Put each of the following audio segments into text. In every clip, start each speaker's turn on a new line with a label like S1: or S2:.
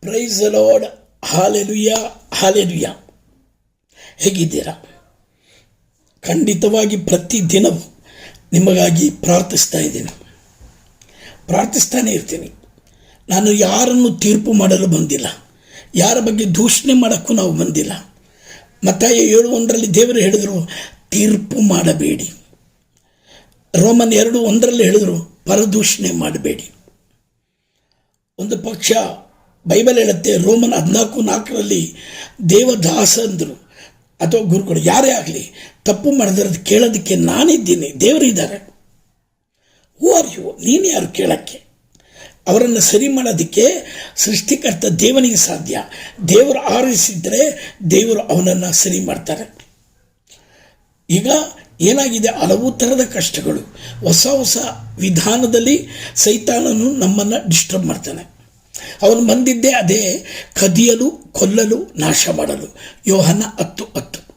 S1: Price lord hallelujah hallelujah ಹೇಗಿದ್ದೀರಾ? ಖಂಡಿತವಾಗಿ ಪ್ರತಿದಿನವೂ ನಿಮಗಾಗಿ ಪ್ರಾರ್ಥಿಸ್ತಾ ಇದ್ದೀನಿ. ಪ್ರಾರ್ಥಿಸ್ತಾನೆ ಇರ್ತೀನಿ. ನಾನು ಯಾರನ್ನು ತೀರ್ಪು ಮಾಡಲು ಬಂದಿಲ್ಲ. ಯಾರ ಬಗ್ಗೆ ದೂಷಣೆ ಮಾಡೋಕ್ಕೂ ನಾವು ಬಂದಿಲ್ಲ. ಮತ್ತಾಯ ಏಳು ಒಂದರಲ್ಲಿ ದೇವರು ಹೇಳಿದರು, ತೀರ್ಪು ಮಾಡಬೇಡಿ. ರೋಮನ್ ಎರಡು ಒಂದರಲ್ಲಿ ಹೇಳಿದರು, ಪರದೂಷಣೆ ಮಾಡಬೇಡಿ. ಒಂದು ಪಕ್ಷ ಬೈಬಲ್ ಹೇಳುತ್ತೆ, ರೋಮನ್ ಹದಿನಾಲ್ಕು ನಾಲ್ಕರಲ್ಲಿ ದೇವದಾಸಂದರು ಅಥವಾ ಗುರುಗಳು, ಯಾರೇ ಆಗಲಿ, ತಪ್ಪು ಮಾಡಿದ್ರೆ ಕೇಳೋದಕ್ಕೆ ನಾನಿದ್ದೀನಿ ದೇವರಿದ್ದಾರೆ ಹೂ ಆರ್ ಯು ನೀನು ಯಾರು ಕೇಳೋಕ್ಕೆ? ಅವರನ್ನು ಸರಿ ಮಾಡೋದಕ್ಕೆ ಸೃಷ್ಟಿಕರ್ತ ದೇವನಿಗೆ ಸಾಧ್ಯ. ದೇವರು ಆರಿಸಿದರೆ ದೇವರು ಅವನನ್ನು ಸರಿ ಮಾಡ್ತಾರೆ. ಈಗ ಏನಾಗಿದೆ? ಹಲವು ಥರದ ಕಷ್ಟಗಳು. ಹೊಸ ಹೊಸ ವಿಧಾನದಲ್ಲಿ ಸೈತಾನನು ನಮ್ಮನ್ನು ಡಿಸ್ಟರ್ಬ್ ಮಾಡ್ತಾನೆ. ಅವನು ಬಂದಿದ್ದೇ ಅದೇ ಕದಿಯಲು, ಕೊಲ್ಲಲು, ನಾಶ ಮಾಡಲು. ಯೋಹನ ಹತ್ತು ಹತ್ತು.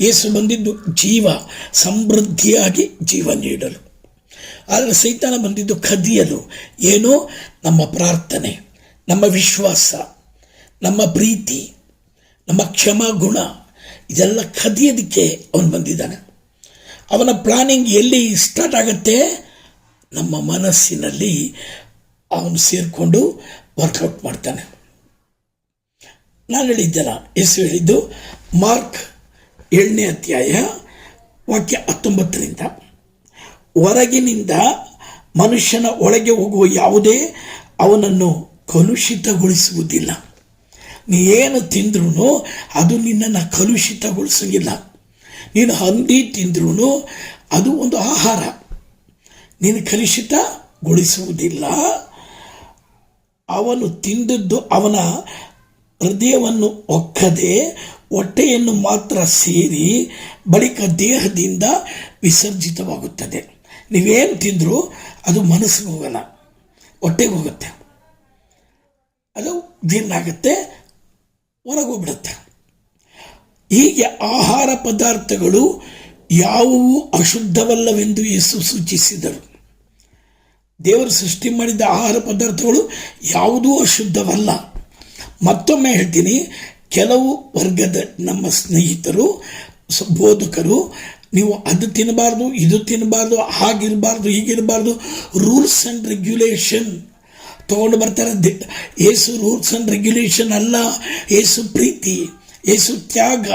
S1: ಏಸು ಬಂದಿದ್ದು ಜೀವ, ಸಮೃದ್ಧಿಯಾಗಿ ಜೀವ ನೀಡಲು. ಆದರೆ ಸೈತಾನ ಬಂದಿದ್ದು ಕದಿಯಲು. ಏನೋ ನಮ್ಮ ಪ್ರಾರ್ಥನೆ, ನಮ್ಮ ವಿಶ್ವಾಸ, ನಮ್ಮ ಪ್ರೀತಿ, ನಮ್ಮ ಕ್ಷಮ ಗುಣ ಇದೆಲ್ಲ ಕದಿಯೋದಕ್ಕೆ ಅವನು ಬಂದಿದ್ದಾನೆ. ಅವನ ಪ್ಲಾನಿಂಗ್ ಎಲ್ಲಿ ಸ್ಟಾರ್ಟ್ ಆಗುತ್ತೆ? ನಮ್ಮ ಮನಸ್ಸಿನಲ್ಲಿ ಅವನು ಸೇರಿಕೊಂಡು ವರ್ಕೌಟ್ ಮಾಡ್ತಾನೆ. ನಾನು ಹೇಳಿದ್ದೆಲ್ಲ ಯೇಸು ಹೇಳಿದ್ದು ಮಾರ್ಕ್ ಏಳನೇ ಅಧ್ಯಾಯ ವಾಕ್ಯ ಹತ್ತೊಂಬತ್ತರಿಂದ, ಹೊರಗಿನಿಂದ ಮನುಷ್ಯನ ಒಳಗೆ ಹೋಗುವ ಯಾವುದೇ ಅವನನ್ನು ಕಲುಷಿತಗೊಳಿಸುವುದಿಲ್ಲ. ನೀ ಏನು ತಿಂದ್ರೂ ಅದು ನಿನ್ನನ್ನು ಕಲುಷಿತಗೊಳಿಸೋಂಗಿಲ್ಲ. ನೀನು ಹಂದಿ ತಿಂದ್ರೂ ಅದು ಒಂದು ಆಹಾರ. ನೀನು ಕಲುಷಿತಗೊಳಿಸುವುದಿಲ್ಲ. ಅವನು ತಿಂದದ್ದು ಅವನ ಹೃದಯವನ್ನು ಒಕ್ಕದೆ, ಹೊಟ್ಟೆಯನ್ನು ಮಾತ್ರ ಸೇರಿ ಬಳಿಕ ದೇಹದಿಂದ ವಿಸರ್ಜಿತವಾಗುತ್ತದೆ. ನೀವೇನು ತಿಂದರೂ ಅದು ಮನಸ್ಸಿಗೆ ಹೋಗಲ್ಲ, ಹೊಟ್ಟೆಗೆ ಹೋಗುತ್ತೆ. ಅದು ಜೀರ್ಣ ಆಗುತ್ತೆ ಹೊರಗೆ ಹೋಗ್ಬಿಡುತ್ತೆ ಹೀಗೆ ಆಹಾರ ಪದಾರ್ಥಗಳು ಯಾವುವು ಅಶುದ್ಧವಲ್ಲವೆಂದು ಯೇಸು ಸೂಚಿಸಿದರು. ದೇವರು ಸೃಷ್ಟಿ ಮಾಡಿದ ಆಹಾರ ಪದಾರ್ಥಗಳು ಯಾವುದೂ ಅಶುದ್ಧವಲ್ಲ. ಮತ್ತೊಮ್ಮೆ ಹೇಳ್ತೀನಿ, ಕೆಲವು ವರ್ಗದ ನಮ್ಮ ಸ್ನೇಹಿತರು ಬೋಧಕರು, ನೀವು ಅದು ತಿನ್ನಬಾರ್ದು, ಇದು ತಿನ್ನಬಾರ್ದು, ಹಾಗಿರಬಾರ್ದು, ಹೀಗಿರಬಾರ್ದು, ರೂಲ್ಸ್ ಆ್ಯಂಡ್ ರೆಗ್ಯುಲೇಷನ್ ತೊಗೊಂಡು ಬರ್ತಾರೆ. ಏಸು ರೂಲ್ಸ್ ಆ್ಯಂಡ್ ರೆಗ್ಯುಲೇಷನ್ ಅಲ್ಲ, ಏಸು ಪ್ರೀತಿ, ಏಸು ತ್ಯಾಗ,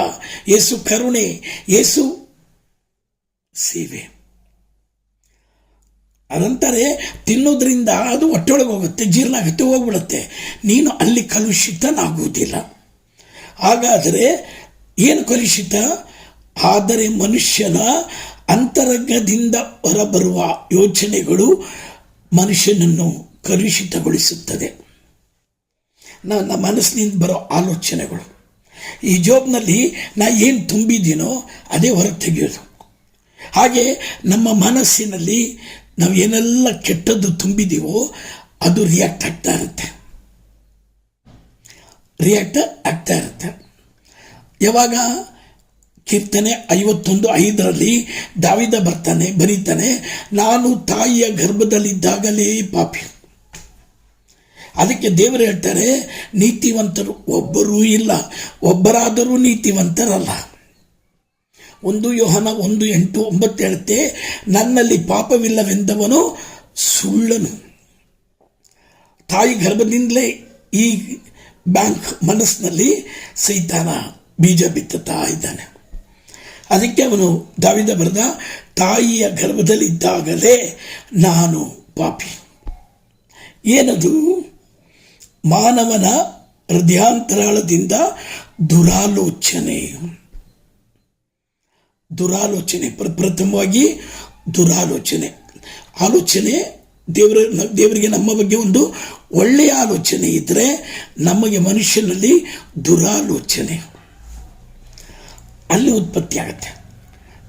S1: ಏಸು ಕರುಣೆ, ಏಸು ಸೇವೆ. ಅದಂತಾರೆ ತಿನ್ನೋದ್ರಿಂದ ಅದು ಹೊಟ್ಟೆಯೊಳಗೆ ಹೋಗುತ್ತೆ ಜೀರ್ಣ ಆಗುತ್ತೆ, ಹೋಗ್ಬಿಡುತ್ತೆ. ನೀನು ಅಲ್ಲಿ ಕಲುಷಿತನಾಗುವುದಿಲ್ಲ. ಹಾಗಾದರೆ ಏನು ಕಲುಷಿತ? ಆದರೆ ಮನುಷ್ಯನ ಅಂತರಂಗದಿಂದ ಹೊರಬರುವ ಯೋಚನೆಗಳು ಮನುಷ್ಯನನ್ನು ಕಲುಷಿತಗೊಳಿಸುತ್ತದೆ. ನನ್ನ ಮನಸ್ಸಿನಿಂದ ಬರೋ ಆಲೋಚನೆಗಳು. ಈ ಜೋಬ್ನಲ್ಲಿ ನಾ ಏನು ತುಂಬಿದ್ದೀನೋ ಅದೇ ಹೊರಗೆ ತೆಗೆಯೋದು. ಹಾಗೆ ನಮ್ಮ ಮನಸ್ಸಿನಲ್ಲಿ ನಾವು ಏನೆಲ್ಲ ಕೆಟ್ಟದ್ದು ತುಂಬಿದ್ದೀವೋ ಅದು ರಿಯಾಕ್ಟ್ ಆಗ್ತಾ ಇರುತ್ತೆ. ರಿಯಾಕ್ಟ್ ಆಗ್ತಾ ಇರುತ್ತೆ. ಯಾವಾಗ ಕೀರ್ತನೆ ಐವತ್ತೊಂದು ಐದರಲ್ಲಿ ದಾವಿದ ಬರ್ತಾನೆ, ಬರೀತಾನೆ, ನಾನು ತಾಯಿಯ ಗರ್ಭದಲ್ಲಿದ್ದಾಗಲೇ ಪಾಪಿ. ಅದಕ್ಕೆ ದೇವರು ಹೇಳ್ತಾರೆ, ನೀತಿವಂತರು ಒಬ್ಬರೂ ಇಲ್ಲ, ಒಬ್ಬರಾದರೂ ನೀತಿವಂತರಲ್ಲ. ಒಂದು ಯೋಹನ ಒಂದು ಎಂಟು ಒಂಬತ್ತು ಹೇಳುತ್ತೆ, ನನ್ನಲ್ಲಿ ಪಾಪವಿಲ್ಲವೆಂದವನು ಸುಳ್ಳನು. ತಾಯಿ ಗರ್ಭದಿಂದಲೇ ಈ ಬ್ಯಾಂಕ್ ಮನಸ್ಸಿನಲ್ಲಿ ಸೈತಾನ ಬೀಜ ಬಿತ್ತುತ್ತಾ ಇದ್ದಾನೆ. ಅದಕ್ಕೆ ಅವನು ದಾವಿದ ಬರೆದ, ತಾಯಿಯ ಗರ್ಭದಲ್ಲಿದ್ದಾಗಲೇ ನಾನು ಪಾಪಿ. ಏನದು? ಮಾನವನ ಹೃದಯಾಂತರಾಳದಿಂದ ದುರಾಲೋಚನೆ. ದುರಾಲೋಚನೆ ಪ್ರಥಮವಾಗಿ ದುರಾಲೋಚನೆ. ಆಲೋಚನೆ ದೇವರ, ದೇವರಿಗೆ ನಮ್ಮ ಬಗ್ಗೆ ಒಂದು ಒಳ್ಳೆಯ ಆಲೋಚನೆ ಇದ್ದರೆ ನಮಗೆ ಮನುಷ್ಯನಲ್ಲಿ ದುರಾಲೋಚನೆ. ಅಲ್ಲಿ ಉತ್ಪತ್ತಿ ಆಗುತ್ತೆ.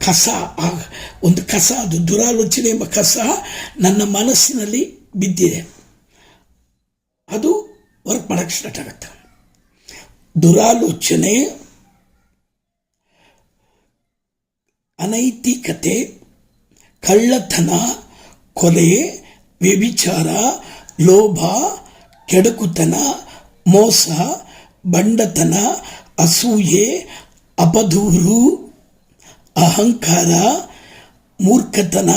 S1: ಕಸ ಒಂದು ಕಸ, ಅದು ದುರಾಲೋಚನೆ ಎಂಬ ಕಸ ನನ್ನ ಮನಸ್ಸಿನಲ್ಲಿ ಬಿದ್ದಿದೆ. ಅದು ವರ್ಕ್ ಮಾಡೋಕ್ಕೆ ಸ್ಟಾರ್ಟ್ ಆಗುತ್ತೆ. ದುರಾಲೋಚನೆ ಅನೈತಿಕತೆ, ಕಳ್ಳತನ, ಕೊಲೆ, ವ್ಯಭಿಚಾರ, ಲೋಭ, ಕೆಡುಕುತನ, ಮೋಸ, ಬಂಡತನ, ಅಸೂಯೆ, ಅಪಧೂರು, ಅಹಂಕಾರ, ಮೂರ್ಖತನ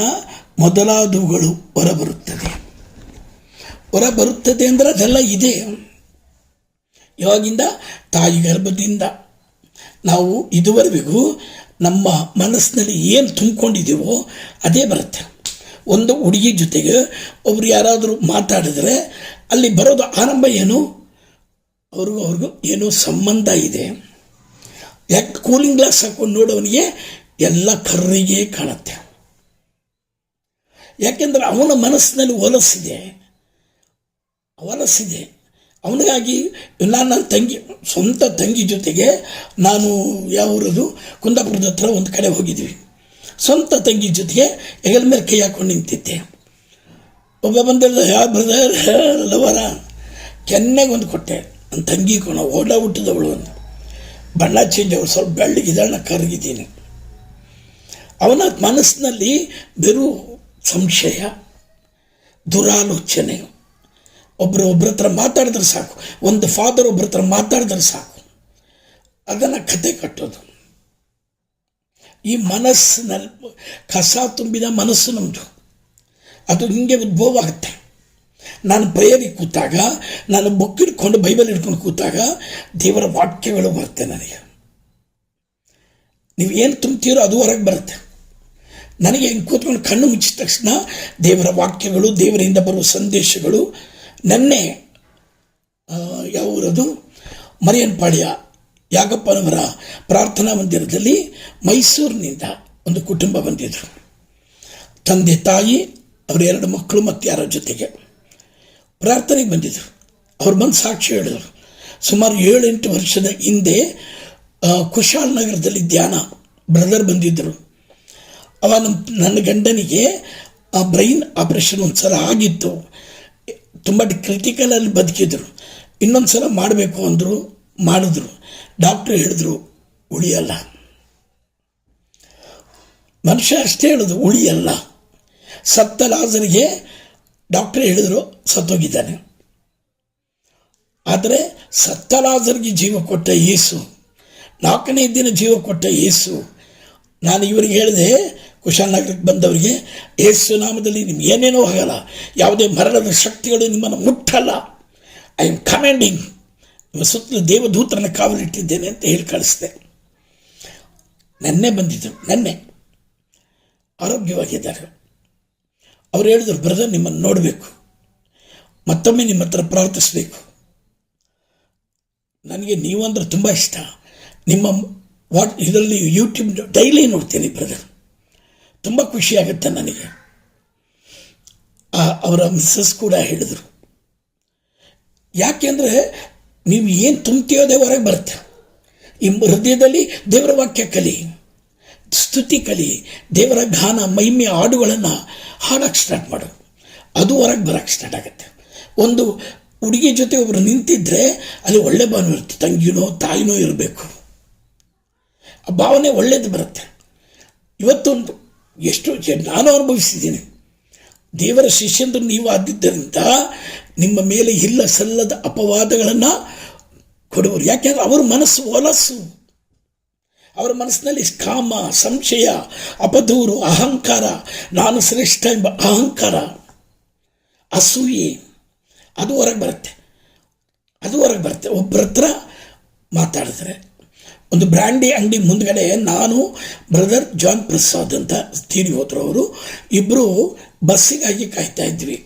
S1: ಮೊದಲಾದವುಗಳು ಹೊರಬರುತ್ತದೆ. ಹೊರಬರುತ್ತದೆ ಅಂದರೆ ಅದೆಲ್ಲ ಇದೆ. ಯಾವಾಗಿಂದ ತಾಯಿ ಗರ್ಭದಿಂದ ನಾವು ಇದುವರೆಗೂ ನಮ್ಮ ಮನಸ್ಸಿನಲ್ಲಿ ಏನು ತುಂಬಿಕೊಂಡಿದ್ದೀವೋ ಅದೇ ಬರುತ್ತೆ. ಒಂದು ಹುಡುಗಿ ಜೊತೆಗೆ ಒಬ್ರು ಯಾರಾದರೂ ಮಾತಾಡಿದ್ರೆ ಅಲ್ಲಿ ಬರೋದು ಆರಂಭ ಏನು? ಅವ್ರಿಗೂ ಅವ್ರಿಗೂ ಏನೋ ಸಂಬಂಧ ಇದೆ. ಯಾಕೆ ಕೂಲಿಂಗ್ ಗ್ಲಾಸ್ ಹಾಕೊಂಡು ನೋಡೋವನಿಗೆ ಎಲ್ಲ ಕರ್ರಿಗೆ ಕಾಣುತ್ತೆ. ಯಾಕೆಂದ್ರೆ ಅವನ ಮನಸ್ಸಿನಲ್ಲಿ ಹೊಲಸಿದೆ. ಹೊಲಸಿದೆ. ಅವನಿಗಾಗಿ ನಾನು ನನ್ನ ತಂಗಿ, ಸ್ವಂತ ತಂಗಿ ಜೊತೆಗೆ ನಾನು ಯಾವೂರದು ಕುಂದಾಪುರದ ಹತ್ರ ಒಂದು ಕಡೆ ಹೋಗಿದ್ವಿ. ಸ್ವಂತ ತಂಗಿ ಜೊತೆಗೆ ಹೆಗಲ ಮೇಲೆ ಕೈ ಹಾಕೊಂಡು ನಿಂತಿದ್ದೆ. ಒಬ್ಬ ಬಂದಿಲ್ಲ ಯಾವ ಬ್ರದರ್ ಲವರ, ಕೆನ್ನೆಗೆ ಒಂದು ಕೊಟ್ಟೆ. ನನ್ನ ತಂಗಿ ಕೊಣ, ಓಡ ಹುಟ್ಟಿದವಳು ಒಂದು ಬಣ್ಣ ಚೇಂಜ್ ಅವಳು ಸ್ವಲ್ಪ ಬೆಳ್ಳಗಿದ್ದಾಳೆ ಕರಗಿದ್ದೀನಿ ಅವನ ಮನಸ್ಸಿನಲ್ಲಿ ಬೆರು ಸಂಶಯ, ದುರಾಲೋಚನೆ. ಒಬ್ಬರು ಒಬ್ಬರ ಹತ್ರ ಮಾತಾಡಿದ್ರೆ ಸಾಕು. ಒಂದು ಫಾದರ್ ಒಬ್ಬರ ಹತ್ರ ಮಾತಾಡಿದ್ರೆ ಸಾಕು. ಅದನ್ನು ಕತೆ ಕಟ್ಟೋದು. ಈ ಮನಸ್ಸಿನಲ್ಲಿ ಕಸ ತುಂಬಿದ ಮನಸ್ಸು ನಮ್ಮದು ಅದು ಹಿಂಗೆ ಉದ್ಭವ ಆಗುತ್ತೆ. ನಾನು ಪ್ರೇಯರಿಗೆ ಕೂತಾಗ, ನಾನು ಬುಕ್ ಹಿಡ್ಕೊಂಡು ಬೈಬಲ್ ಹಿಡ್ಕೊಂಡು ಕೂತಾಗ, ದೇವರ ವಾಕ್ಯಗಳು ಬರುತ್ತೆ ನನಗೆ. ನೀವು ಏನು ತುಂಬ್ತೀರೋ ಅದು ಹೊರಗೆ ಬರುತ್ತೆ. ನನಗೆ ಹಿಂಗೆ ಕೂತ್ಕೊಂಡು ಕಣ್ಣು ಮುಚ್ಚಿದ ತಕ್ಷಣ ದೇವರ ವಾಕ್ಯಗಳು, ದೇವರಿಂದ ಬರುವ ಸಂದೇಶಗಳು ನೆನ್ನೆ ಯಾವೂರದು? ಮರಿಯನ್ಪಾಳ್ಯ ಯಾಗಪ್ಪನವರ ಪ್ರಾರ್ಥನಾ ಮಂದಿರದಲ್ಲಿ ಮೈಸೂರಿನಿಂದ ಒಂದು ಕುಟುಂಬ ಬಂದಿದ್ದರು ತಂದೆ, ತಾಯಿ, ಅವರ ಎರಡು ಮಕ್ಕಳು ಮತ್ತು ಯಾರ ಜೊತೆಗೆ. ಪ್ರಾರ್ಥನೆಗೆ ಬಂದಿದ್ದರು ಅವ್ರು ಬಂದು ಸಾಕ್ಷಿ ಹೇಳಿದರು. ಸುಮಾರು ಏಳೆಂಟು ವರ್ಷದ ಹಿಂದೆ ಕುಶಾಲ್ ನಗರದಲ್ಲಿ ಧ್ಯಾನ, ಬ್ರದರ್ ಬಂದಿದ್ದರು ಅವ ನನ್ನ ಗಂಡನಿಗೆ ಆ ಬ್ರೈನ್ ಆಪರೇಷನ್ ಒಂದು ಸಲ ಆಗಿತ್ತು. ತುಂಬ ಕ್ರಿಟಿಕಲಲ್ಲಿ ಬದುಕಿದ್ರು. ಇನ್ನೊಂದು ಸಲ ಮಾಡಬೇಕು ಅಂದರು, ಮಾಡಿದ್ರು. ಡಾಕ್ಟ್ರು ಹೇಳಿದ್ರು, ಉಳಿಯಲ್ಲ. ಮನುಷ್ಯ ಅಷ್ಟೇ ಹೇಳೋದು, ಉಳಿಯಲ್ಲ. ಸತ್ತ ಲಾಜರಿಗೆ ಡಾಕ್ಟ್ರ್ ಹೇಳಿದ್ರು, ಸತ್ತೋಗಿದ್ದಾನೆ. ಆದರೆ ಸತ್ತ ಲಾಜರಿಗೆ ಜೀವ ಕೊಟ್ಟ ಯೇಸು, ನಾಲ್ಕನೇ ದಿನ ಜೀವ ಕೊಟ್ಟ ಯೇಸು, ನಾನು ಇವರಿಗೆ ಹೇಳಿದೆ ಕುಶಾಲನಗರಕ್ಕೆ ಬಂದವರಿಗೆ ಯೇಸು ನಾಮದಲ್ಲಿ ನಿಮ್ಗೆ ಏನೇನೋ ಆಗಲ್ಲ ಯಾವುದೇ ಮರಣದ ಶಕ್ತಿಗಳು ನಿಮ್ಮನ್ನು ಮುಟ್ಟಲ್ಲ. ಐ ಆಮ್ ಕಮಾಂಡಿಂಗ್ ನಿಮ್ಮ ಸುತ್ತಲೂ ದೇವದೂತರನ್ನು ಕಾವಲಿಟ್ಟಿದ್ದೇನೆ ಅಂತ ಹೇಳಿ ಕಳಿಸ್ದೆ. ನೆನ್ನೆ ಬಂದಿದ್ದರು ನೆನ್ನೆ. ಆರೋಗ್ಯವಾಗಿದ್ದಾರೆ. ಅವ್ರು ಹೇಳಿದ್ರು, ಬ್ರದರ್, ನಿಮ್ಮನ್ನು ನೋಡಬೇಕು. ಮತ್ತೊಮ್ಮೆ ನಿಮ್ಮ ಹತ್ರ ಪ್ರಾರ್ಥಿಸಬೇಕು. ನನಗೆ ನೀವು ನೀವಂದ್ರೆ ತುಂಬ ಇಷ್ಟ. ನಿಮ್ಮ ವಾಟ್, ಇದರಲ್ಲಿ ಯೂಟ್ಯೂಬ್ ಡೈಲಿ ನೋಡ್ತೀನಿ ಬ್ರದರ್. ತುಂಬ ಖುಷಿಯಾಗುತ್ತೆ ನನಗೆ. ಅವರ ಮಿಸ್ಸಸ್ ಕೂಡ ಹೇಳಿದರು. ಯಾಕೆಂದರೆ ನೀವು ಏನು ತುಂಬ್ತೀಯೋದೇ ಹೊರಗೆ ಬರುತ್ತೆ. ಈ ಹೃದಯದಲ್ಲಿ ದೇವರ ವಾಕ್ಯ ಕಲಿ, ಸ್ತುತಿ ಕಲಿ, ದೇವರ ಗಾನ, ಮಹಿಮೆ, ಹಾಡುಗಳನ್ನು ಹಾಡೋಕ್ಕೆ ಸ್ಟಾರ್ಟ್ ಮಾಡು. ಅದು ಹೊರಗೆ ಬರೋಕ್ಕೆ ಸ್ಟಾರ್ಟ್ ಆಗುತ್ತೆ. ಒಂದು ಹುಡುಗಿ ಜೊತೆ ಒಬ್ಬರು ನಿಂತಿದ್ರೆ ಅಲ್ಲಿ ಒಳ್ಳೆ ಭಾವನೆ ಇರುತ್ತೆ. ತಂಗಿನೋ, ತಾಯಿನೋ ಇರಬೇಕು. ಆ ಭಾವನೆ ಒಳ್ಳೇದು ಬರುತ್ತೆ. ಇವತ್ತೊಂದು ಎಷ್ಟು ನಾನು ಅನುಭವಿಸಿದ್ದೀನಿ. ದೇವರ ಶಿಷ್ಯಂದು ನೀವು ಆದಿದ್ದರಿಂದ ನಿಮ್ಮ ಮೇಲೆ ಇಲ್ಲ ಸಲ್ಲದ ಅಪವಾದಗಳನ್ನು ಕೊಡುವರು. ಯಾಕೆಂದ್ರೆ ಅವರ ಮನಸ್ಸು ಒಲಸು. ಅವರ ಮನಸ್ಸಿನಲ್ಲಿ ಕಾಮ, ಸಂಶಯ ಅಪದೂರು ಅಹಂಕಾರ, ನಾನು ಶ್ರೇಷ್ಠ ಎಂಬ ಅಹಂಕಾರ, ಅಸೂಯೆ, ಅದು ಹೊರಗೆ ಬರುತ್ತೆ. ಅದು ಹೊರಗೆ ಬರುತ್ತೆ. ಒಬ್ಬರ ಹತ್ರ ಮಾತಾಡಿದ್ರೆ ಒಂದು ಬ್ರ್ಯಾಂಡಿ ಅಂಗಡಿ ಮುಂದ್ಗಡೆ ನಾನು ಬ್ರದರ್ ಜಾನ್ ಪ್ರಸಾದ್ ಅಂತ ತೀರಿ ಹೋದ್ರು ಅವರು ಇಬ್ಬರು ಬಸ್ಸಿಗಾಗಿ ಕಾಯ್ತಾ ಇದ್ವಿ.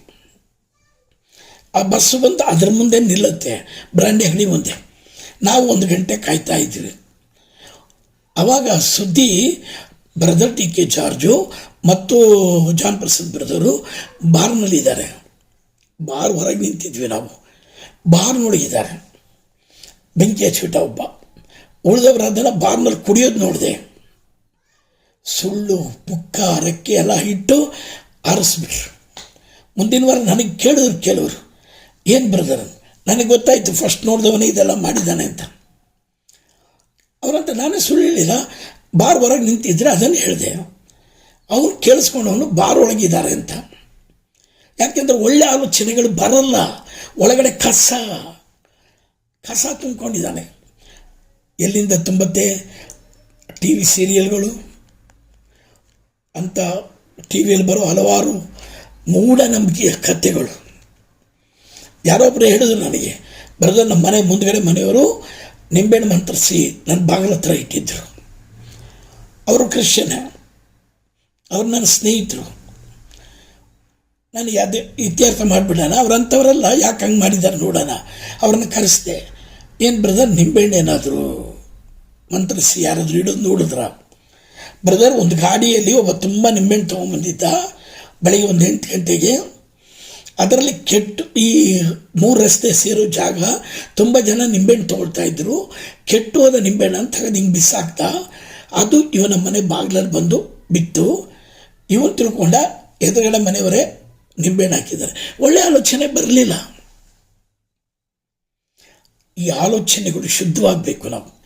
S1: ಆ ಬಸ್ಸು ಬಂದು ಅದ್ರ ಮುಂದೆ ನಿಲ್ಲುತ್ತೆ ಬ್ರ್ಯಾಂಡಿ ಅಂಗಡಿ ಮುಂದೆ. ನಾವು ಒಂದು ಗಂಟೆ ಕಾಯ್ತಾ ಇದ್ವಿ. ಆವಾಗ ಸುದ್ದಿ, ಬ್ರದರ್ ಟಿ ಕೆ ಜಾರ್ಜು ಮತ್ತು ಜಾನ್ ಪ್ರಸಾದ್ ಬ್ರದರು ಬಾರ್ನಲ್ಲಿದ್ದಾರೆ ಬಾರ್ ಹೊರಗೆ ನಿಂತಿದ್ವಿ ನಾವು. ಬಾರ್ ನೋಡಿದ್ದಾರೆ ಬೆಂಕಿ ಹಚ್ಚಿಬಿಟ್ಟ ಒಬ್ಬ. ಉಳಿದವರು ಅದನ್ನು ಬಾರ್ನಲ್ಲಿ ಕುಡಿಯೋದು ನೋಡಿದೆ. ಸುಳ್ಳು, ಪುಕ್ಕ ರೆಕ್ಕೆ ಎಲ್ಲ ಇಟ್ಟು ಆರಿಸ್ಬಿಟ್ರು. ಮುಂದಿನ ವಾರ ನನಗೆ ಕೇಳಿದ್ರು ಕೆಲವರು, ಏನು ಬ್ರದರ್ ನನಗೆ ಗೊತ್ತಾಯಿತು ಫಸ್ಟ್ ನೋಡಿದವನೇ ಇದೆಲ್ಲ ಮಾಡಿದ್ದಾನೆ ಅಂತ. ಅವರಂತ ನಾನೇ ಸುಳ್ಳಿಲ್ಲ ಬಾರ್ ಹೊರಗೆ ನಿಂತಿದ್ರೆ ಅದನ್ನು ಹೇಳಿದೆ. ಅವ್ರು ಕೇಳಿಸ್ಕೊಂಡವನು ಬಾರ್ ಒಳಗಿದ್ದಾರೆ ಅಂತ. ಯಾಕೆಂದ್ರೆ ಒಳ್ಳೆ ಆಲೋಚನೆಗಳು ಬರಲ್ಲ, ಒಳಗಡೆ ಕಸ ಕಸ ತುಂಬಿಕೊಂಡಿದ್ದಾನೆ. ಎಲ್ಲಿಂದ ತುಂಬತ್ತೆ? ಟಿ ವಿ ಸೀರಿಯಲ್ಗಳು. ಅಂತ ಟಿ ವಿಯಲ್ಲಿ ಬರೋ ಹಲವಾರು ಮೂಢನಂಬಿಕೆಯ ಕಥೆಗಳು. ಯಾರೊಬ್ಬರು ಹೇಳಿದ್ರು ನನಗೆ ಬರೆದ ನಮ್ಮ ಮನೆ ಮುಂದುಗಡೆ ಮನೆಯವರು ನಿಂಬೆಹಣ್ಣು ಮಂತ್ರಿಸಿ ನನ್ನ ಬಾಗಿಲ ಹತ್ರ ಇಟ್ಟಿದ್ದರು ಅವರು ಕ್ರಿಶ್ಚಿಯನ್. ಅವ್ರು ನನ್ನ ಸ್ನೇಹಿತರು. ನಾನು ಯಾವುದೇ ಇತ್ಯರ್ಥ ಮಾಡಿಬಿಡೋಣ. ಅವ್ರಂಥವರೆಲ್ಲ, ಯಾಕೆ ಹಂಗೆ ಮಾಡಿದ್ದಾರೆ ನೋಡೋಣ. ಅವ್ರನ್ನ ಕರೆಸ್ದೆ. ಏನು ಬ್ರದರ್, ನಿಂಬೆಹಣ್ಣು ಏನಾದರೂ ಮಂತ್ರಿಸಿ ಯಾರಾದರೂ ಹಿಡಿದು ನೋಡಿದ್ರ? ಬ್ರದರ್ ಒಂದು ಗಾಡಿಯಲ್ಲಿ ಒಬ್ಬ ತುಂಬ ನಿಂಬೆಹಣ್ಣು ತೊಗೊಂಬಂದಿದ್ದ ಬೆಳಗ್ಗೆ ಒಂದು ಎಂಟು ಗಂಟೆಗೆ ಅದರಲ್ಲಿ ಕೆಟ್ಟು ಈ ಮೂರು ರಸ್ತೆ ಸೇರೋ ಜಾಗ ತುಂಬ ಜನ ನಿಂಬೆಹಣ್ಣು ತೊಗೊಳ್ತಾ ಇದ್ರು. ಕೆಟ್ಟು ಹೋದ ನಿಂಬೆಹಣ್ಣು ಅಂತ ಹಿಂಗೆ ಬಿಸಾಕ್ತ, ಅದು ಇವನ ಮನೆ ಬಾಗಿಲಲ್ಲಿ ಬಂದು ಬಿತ್ತು. ಇವನು ತಿಳ್ಕೊಂಡ ಎದುರುಗಡೆ ಮನೆಯವರೇ ನಿಂಬೆಹಣ್ಣು ಹಾಕಿದ್ದಾರೆ. ಒಳ್ಳೆ ಆಲೋಚನೆ ಬರಲಿಲ್ಲ. ಈ ಆಲೋಚನೆಗಳು ಶುದ್ಧವಾಗಬೇಕು ನಾವು.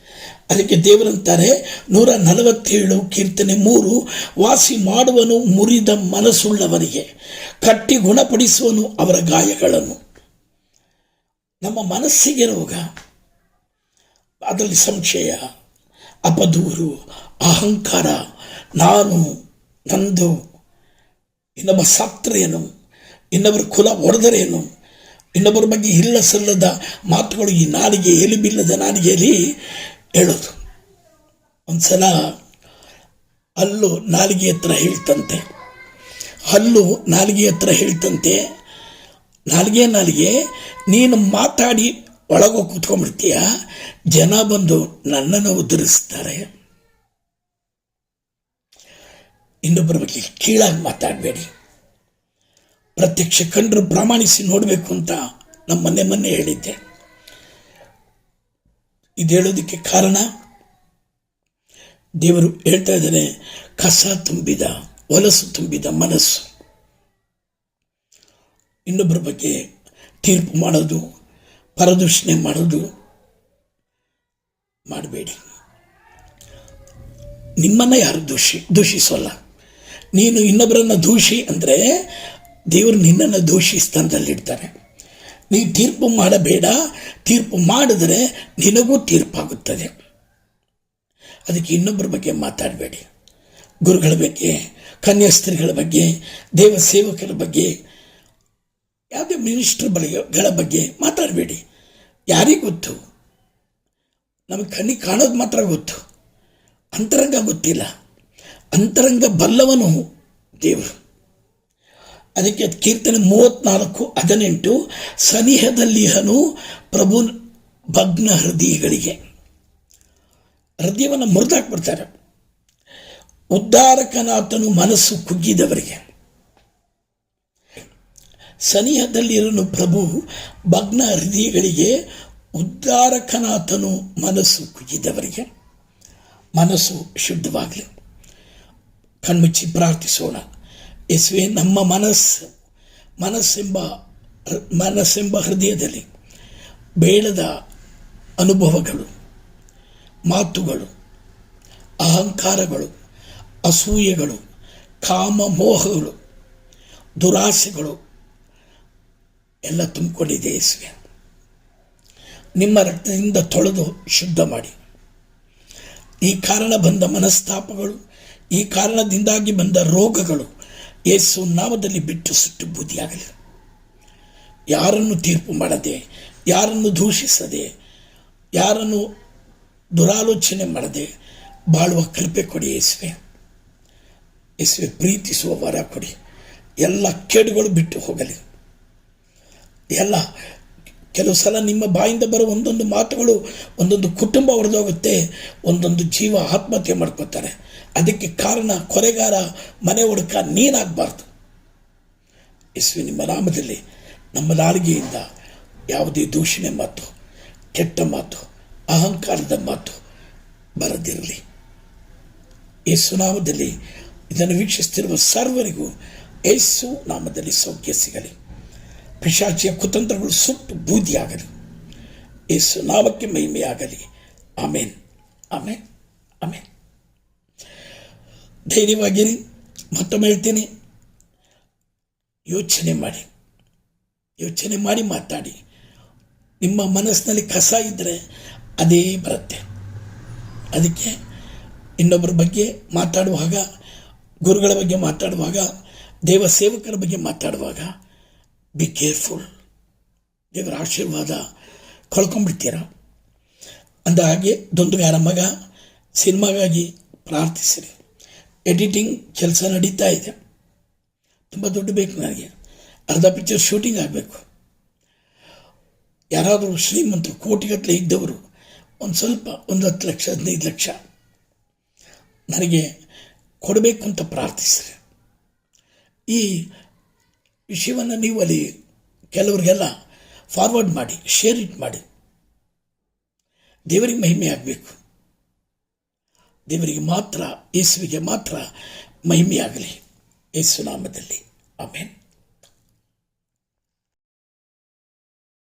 S1: ಅದಕ್ಕೆ ದೇವರಂತಾರೆ ನೂರ ನಲವತ್ತೇಳು ಕೀರ್ತನೆ ಮೂರು, ವಾಸಿ ಮಾಡುವನು ಮುರಿದ ಮನಸ್ಸುಳ್ಳವರಿಗೆ ಕಟ್ಟಿ ಗುಣಪಡಿಸುವನು ಅವರ ಗಾಯಗಳನ್ನು. ನಮ್ಮ ಮನಸ್ಸಿಗೆ ರೋಗ, ಅದರಲ್ಲಿ ಸಂಶಯ, ಅಪದೂರು, ಅಹಂಕಾರ, ನಾನು, ನಂದು, ಇನ್ನೊಬ್ಬ ಸತ್ರೇನು ಇನ್ನೊಬ್ಬರ ಕುಲ ಒಡೆದರೇನು ಇನ್ನೊಬ್ಬರ ಬಗ್ಗೆ ಇಲ್ಲ ಸಲ್ಲದ ಮಾತುಗಳು ಈ ನಾಲಿಗೆ ಎಲಿಬಿಲ್ಲದ ನಾಲಿಗೆಯಲ್ಲಿ ಹೇಳೋದು. ಒಂದ್ಸಲ ಹಲ್ಲು ನಾಲಿಗೆ ಹತ್ರ ಹೇಳ್ತಂತೆ. ಹಲ್ಲು ನಾಲಿಗೆ ಹತ್ರ ಹೇಳ್ತಂತೆ. ನಾಲಿಗೆ ನಾಲಿಗೆ, ನೀನು ಮಾತಾಡಿ ಒಳಗೆ ಕೂತ್ಕೊಂಡ್ಬಿಡ್ತೀಯ? ಜನ ಬಂದು ನನ್ನನ್ನು ಉದ್ಧರಿಸ್ತಾರೆ. ಇನ್ನೊಬ್ಬರ ಬಗ್ಗೆ ಕೀಳಾಗಿ ಮಾತಾಡಬೇಡಿ. ಪ್ರತ್ಯಕ್ಷ ಕಂಡ್ರು ಪ್ರಾಮಾಣಿಸಿ ನೋಡಬೇಕು ಅಂತ ನಮ್ಮ ಮೊನ್ನೆ ಹೇಳಿದ್ದೆ. ಇದು ಹೇಳೋದಕ್ಕೆ ಕಾರಣ? ದೇವರು ಹೇಳ್ತಾ ಇದ್ದಾನೆ, ಕಸ ತುಂಬಿದ, ಹೊಲಸು ತುಂಬಿದ ಮನಸ್ಸು. ಇನ್ನೊಬ್ಬರ ಬಗ್ಗೆ ತೀರ್ಪು ಮಾಡೋದು, ಪರದೂಷಣೆ ಮಾಡೋದು ಮಾಡಬೇಡಿ. ನಿಮ್ಮನ್ನು ಯಾರು ದೂಷಿ, ದೂಷಿಸೋಲ್ಲ. ನೀನು ಇನ್ನೊಬ್ಬರನ್ನು ದೂಷಿ ಅಂದರೆ ದೇವರು ನಿನ್ನನ್ನು ದೋಷಿ ಸ್ಥಾನದಲ್ಲಿಡ್ತಾನೆ ನೀ ತೀರ್ಪು ಮಾಡಬೇಡ. ತೀರ್ಪು ಮಾಡಿದರೆ ನಿನಗೂ ತೀರ್ಪಾಗುತ್ತದೆ. ಅದಕ್ಕೆ ಇನ್ನೊಬ್ಬರ ಬಗ್ಗೆ ಮಾತಾಡಬೇಡಿ. ಗುರುಗಳ ಬಗ್ಗೆ, ಕನ್ಯಾಸ್ತ್ರೀಗಳ ಬಗ್ಗೆ, ದೇವ ಸೇವಕರ ಬಗ್ಗೆ, ಯಾವುದೇ ಮಿನಿಸ್ಟರ್ ಬಳಿಗಳ ಬಗ್ಗೆ ಮಾತಾಡಬೇಡಿ. ಯಾರಿಗೆ ಗೊತ್ತು? ನಮಗೆ ಕಣ್ಣಿಗೆ ಕಾಣೋದು ಮಾತ್ರ ಗೊತ್ತು. ಅಂತರಂಗ ಗೊತ್ತಿಲ್ಲ. ಅಂತರಂಗ ಬಲ್ಲವನು ದೇವರು. ಅದಕ್ಕೆ ಕೀರ್ತನೆ ಮೂವತ್ನಾಲ್ಕು, ಹದಿನೆಂಟು, ಸನಿಹದಲ್ಲಿಹನು ಪ್ರಭು ಭಗ್ನ ಹೃದಯಗಳಿಗೆ. ಹೃದಯವನ್ನು ಮುರಿದಾಕ್ಬಿಡ್ತಾರೆ. ಉದ್ಧಾರಕನಾಥನು ಮನಸ್ಸು ಕುಗ್ಗಿದವರಿಗೆ. ಸನಿಹದಲ್ಲಿರನು ಪ್ರಭು ಭಗ್ನ ಹೃದಯಗಳಿಗೆ ಉದ್ಧಾರಕನಾಥನು ಮನಸ್ಸು ಕುಗ್ಗಿದವರಿಗೆ. ಮನಸ್ಸು ಶುದ್ಧವಾಗಲಿ. ಕಣ್ಮುಚ್ಚಿ ಪ್ರಾರ್ಥಿಸೋಣ. ಯೇಸುವೆ, ನಮ್ಮ ಮನಸ್ಸು, ಮನಸ್ಸೆಂಬ ಮನಸ್ಸೆಂಬ ಹೃದಯದಲ್ಲಿ ಬೇಡದ ಅನುಭವಗಳು, ಮಾತುಗಳು, ಅಹಂಕಾರಗಳು, ಅಸೂಯೆಗಳು, ಕಾಮ ಮೋಹಗಳು, ದುರಾಸೆಗಳು, ಎಲ್ಲ ತುಂಬಿಕೊಂಡಿದೆ ಯೇಸುವೆ. ನಿಮ್ಮ ರಕ್ತದಿಂದ ತೊಳೆದು ಶುದ್ಧ ಮಾಡಿ. ಈ ಕಾರಣ ಬಂದ ಮನಸ್ತಾಪಗಳು, ಈ ಕಾರಣದಿಂದಾಗಿ ಬಂದ ರೋಗಗಳು ಯೇಸು ನಾಮದಲ್ಲಿ ಬಿಟ್ಟು ಸುಟ್ಟು ಬೂದಿಯಾಗಲಿ ಯಾರನ್ನು ತೀರ್ಪು ಮಾಡದೆ, ಯಾರನ್ನು ದೂಷಿಸದೆ, ಯಾರನ್ನು ದುರಾಲೋಚನೆ ಮಾಡದೆ ಬಾಳುವ ಕೃಪೆ ಕೊಡಿ ಯೇಸುವೆ. ಯೇಸುವೆ ಪ್ರೀತಿಸುವ ವರ ಕೊಡಿ. ಎಲ್ಲ ಕೇಡುಗಳು ಬಿಟ್ಟು ಹೋಗಲಿ. ಎಲ್ಲ, ಕೆಲವು ಸಲ ನಿಮ್ಮ ಬಾಯಿಂದ ಬರೋ ಒಂದೊಂದು ಮಾತುಗಳು, ಒಂದೊಂದು ಕುಟುಂಬ ಹೊಡೆದೋಗುತ್ತೆ ಒಂದೊಂದು ಜೀವ ಆತ್ಮಹತ್ಯೆ ಮಾಡ್ಕೋತಾರೆ. ಅದಕ್ಕೆ ಕಾರಣ ಕೊರೆಗಾರ ಮನೆ ಹುಡುಕ ನೀನಾಗಬಾರ್ದು. ಯೇಸುವೆ ನಿಮ್ಮ ನಾಮದಲ್ಲಿ ನಮ್ಮ ನಾಲಿಗೆಯಿಂದ ಯಾವುದೇ ದೂಷಣೆ ಮಾತು, ಕೆಟ್ಟ ಮಾತು, ಅಹಂಕಾರದ ಮಾತು ಬರದಿರಲಿ. ಯೇಸು ಸುನಾಮದಲ್ಲಿ ಇದನ್ನು ವೀಕ್ಷಿಸುತ್ತಿರುವ ಸರ್ವರಿಗೂ ಯೇಸು ನಾಮದಲ್ಲಿ ಸೌಖ್ಯ ಸಿಗಲಿ. ಪಿಶಾಚಿಯ ಕುತಂತ್ರಗಳು ಸುಟ್ಟು ಬೂದಿಯಾಗಲಿ. ಯೇಸು ನಾಮಕ್ಕೆ ಮಹಿಮೆಯಾಗಲಿ. ಆಮೇನ್. ಆಮೇನ್. ಆಮೇನ್. ಧೈರ್ಯವಾಗಿರಿ, ಮತ್ತೊಮ್ಮೆ ಹೇಳ್ತೀನಿ. ಯೋಚನೆ ಮಾಡಿ ಯೋಚನೆ ಮಾಡಿ ಮಾತಾಡಿ. ನಿಮ್ಮ ಮನಸ್ಸಿನಲ್ಲಿ ಕಸ ಇದ್ದರೆ ಅದೇ ಬರುತ್ತೆ. ಅದಕ್ಕೆ ಇನ್ನೊಬ್ಬರ ಬಗ್ಗೆ ಮಾತಾಡುವಾಗ, ಗುರುಗಳ ಬಗ್ಗೆ ಮಾತಾಡುವಾಗ, ದೇವ ಸೇವಕರ ಬಗ್ಗೆ ಮಾತಾಡುವಾಗ ಬಿ ಕೇರ್ಫುಲ್ ದೇವರ ಆಶೀರ್ವಾದ ಕಳ್ಕೊಂಡ್ಬಿಡ್ತೀರ? ಅಂದ ಹಾಗೆ ದೊಂದುಗಾರ ಮಗ, ಸಿನಿಮಾಗಾಗಿ ಪ್ರಾರ್ಥಿಸಿರಿ. ಎಡಿಟಿಂಗ್ ಕೆಲಸ ನಡೀತಾ ಇದೆ. ತುಂಬ ದುಡ್ಡು ಬೇಕು ನನಗೆ. ಅರ್ಧ ಪಿಕ್ಚರ್ ಶೂಟಿಂಗ್ ಆಗಬೇಕು. ಯಾರಾದರೂ ಶ್ರೀಮಂತರು, ಕೋಟಿಗಟ್ಟಲೆ ಇದ್ದವರು, ಒಂದು ಸ್ವಲ್ಪ ಒಂದು ಹತ್ತು ಲಕ್ಷ, ಹದಿನೈದು ಲಕ್ಷ ನನಗೆ ಕೊಡಬೇಕು ಅಂತ ಪ್ರಾರ್ಥಿಸ್ರಿ ಈ ವಿಷಯವನ್ನು ನೀವು ಅಲ್ಲಿ ಕೆಲವರಿಗೆಲ್ಲ ಫಾರ್ವರ್ಡ್ ಮಾಡಿ ಶೇರ್ ಇಟ್ ಮಾಡಿ. ದೇವರಿಗೆ ಮಹಿಮೆ ಆಗಬೇಕು. ದೇವರಿಗೆ ಮಾತ್ರ ಯೇಸುವಿಗೆ ಮಾತ್ರ ಮಹಿಮೆಯಾಗಲಿ. ಯೇಸು ನಾಮದಲ್ಲಿ. ಆಮೇನ್.